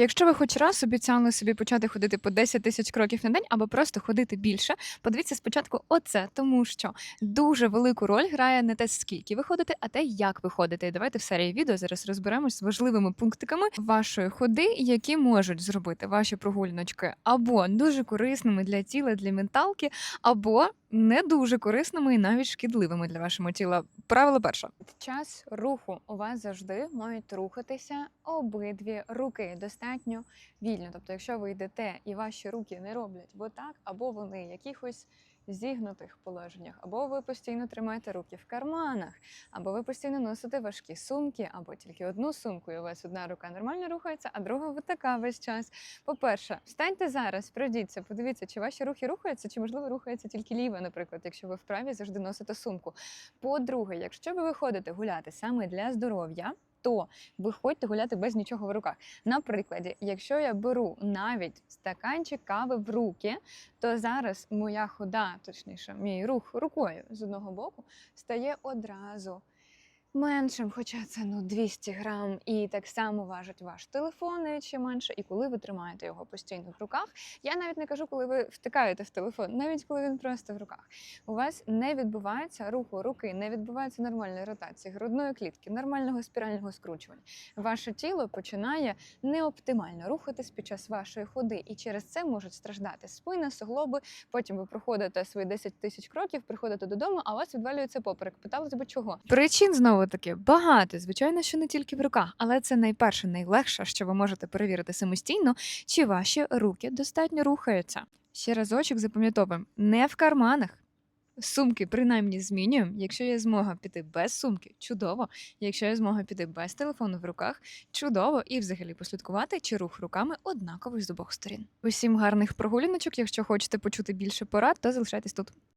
Якщо ви хоч раз обіцяли собі почати ходити по 10 тисяч кроків на день або просто ходити більше, подивіться спочатку оце, тому що дуже велику роль грає не те, скільки ви ходите, а те, як ви ходите. І давайте в серії відео зараз розберемось з важливими пунктиками вашої ходи, які можуть зробити ваші прогуляночки або дуже корисними для тіла, для менталки, або не дуже корисними і навіть шкідливими для вашого тіла. Правило перше. Під час руху у вас завжди мають рухатися обидві руки достатньо вільно. Тобто, якщо ви йдете і ваші руки не роблять бо так, або вони якихось зігнутих положеннях, або ви постійно тримаєте руки в карманах, або ви постійно носите важкі сумки, або тільки одну сумку, і у вас одна рука нормально рухається, а друга така весь час. По-перше, встаньте зараз, пройдіться, подивіться, чи ваші рухи рухаються, чи можливо рухається тільки ліва, наприклад, якщо ви вправі завжди носите сумку. По-друге, якщо ви виходите гуляти саме для здоров'я. То виходьте гуляти без нічого в руках. Наприклад, якщо я беру навіть стаканчик кави в руки, то зараз моя хода, точніше, мій рух рукою з одного боку стає одразу меншим, хоча це ну 200 грам, і так само важить ваш телефон чи менше, і коли ви тримаєте його постійно в руках. Я навіть не кажу, коли ви втикаєте в телефон, навіть коли він просто в руках. У вас не відбувається руху руки, не відбувається нормальної ротації грудної клітки, нормального спірального скручування. Ваше тіло починає неоптимально рухатись під час вашої ходи, і через це можуть страждати спина, суглоби. Потім ви проходите свої 10 тисяч кроків, приходите додому, а вас відвалюється поперек. Питалось би чого? Причин знову таки багато. Звичайно, що не тільки в руках, але це найперше, найлегше, що ви можете перевірити самостійно, чи ваші руки достатньо рухаються. Ще разочок запам'ятовуємо, не в карманах. Сумки принаймні змінюємо. Якщо є змога піти без сумки, чудово. Якщо є змога піти без телефону в руках, чудово. І взагалі послідкувати, чи рух руками однаковий з обох сторін. Усім гарних прогуляночок. Якщо хочете почути більше порад, то залишайтесь тут.